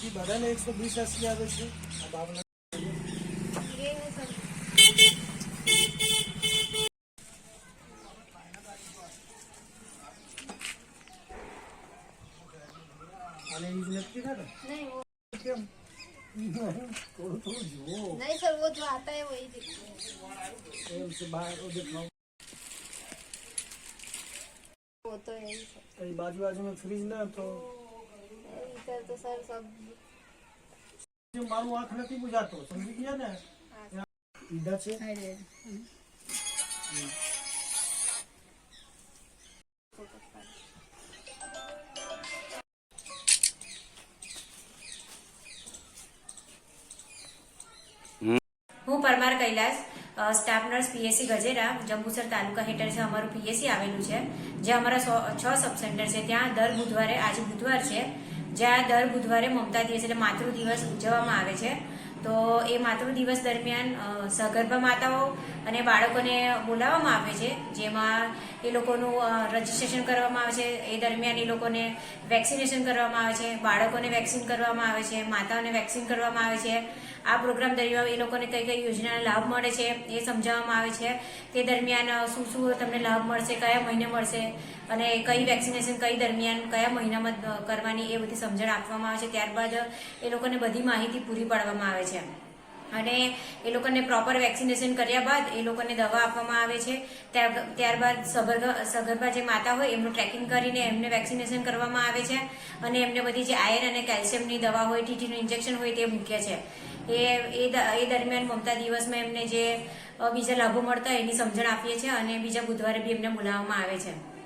પછી બધાને એકસો વીસ એસી આવે છે આ બાબલા અને એ જ નથી થતા नहीं वो કેમ થોડું થોડું જુઓ नहीं सर वो जो आता है वही दिखता है એમ છે બહાર દેખાવ वो तो यही सर કઈ બાજુ બાજુમાં ફ્રીજ ના તો इधर तो હું Parmar Kailash staff nurse PSC Gajera Jambusar તાલુકા હેઠળ છે અમારું પીએસસી આવેલું છે જે અમારા છ સબ સેન્ટર છે. ત્યાં દર બુધવારે આજે બુધવાર છે જ્યાં દર બુધવારે મમતા દિવસ એટલે માતૃ દિવસ ઉજવવામાં આવે છે. તો એ માતૃ દિવસ દરમિયાન સગર્ભા માતાઓ અને બાળકોને બોલાવવામાં આવે છે. જેમાં એ લોકોનું રજીસ્ટ્રેશન કરવામાં આવે છે. એ દરમિયાન એ લોકોને વેક્સિનેશન કરવામાં આવે છે. બાળકોને વેક્સિન કરવામાં આવે છે. માતાઓને વેક્સિન કરવામાં આવે છે. આ પ્રોગ્રામ દરમિયાન એ લોકોને કઈ કઈ યોજનાનો લાભ મળે છે એ સમજાવવામાં આવે છે. તે દરમિયાન શું શું તમને લાભ મળશે, કયા મહિને મળશે અને કઈ વેક્સિનેશન કઈ દરમિયાન, કયા મહિનામાં કરવાની એ બધી સમજણ આપવામાં આવે છે. ત્યારબાદ એ લોકોને બધી માહિતી પૂરી પાડવામાં આવે છે. અને એ લોકોને પ્રોપર વેક્સિનેશન કર્યા બાદ એ લોકોને દવા આપવામાં આવે છે. ત્યાર- ત્યારબાદ સગર્ભા જે માતા હોય એમનું ટ્રેકિંગ કરીને એમને વેક્સિનેશન કરવામાં આવે છે. અને એમને બધી જે આયર્ન અને કેલ્શિયમની દવા હોય ટીટીનું ઇન્જેક્શન હોય તે મૂકે છે. એ એ દરમિયાન મમતા દિવસમાં એમને જે બીજા લાભો મળતા એની સમજણ આપીએ છીએ અને બીજા બુધવારે બી એમને બોલાવવામાં આવે છે.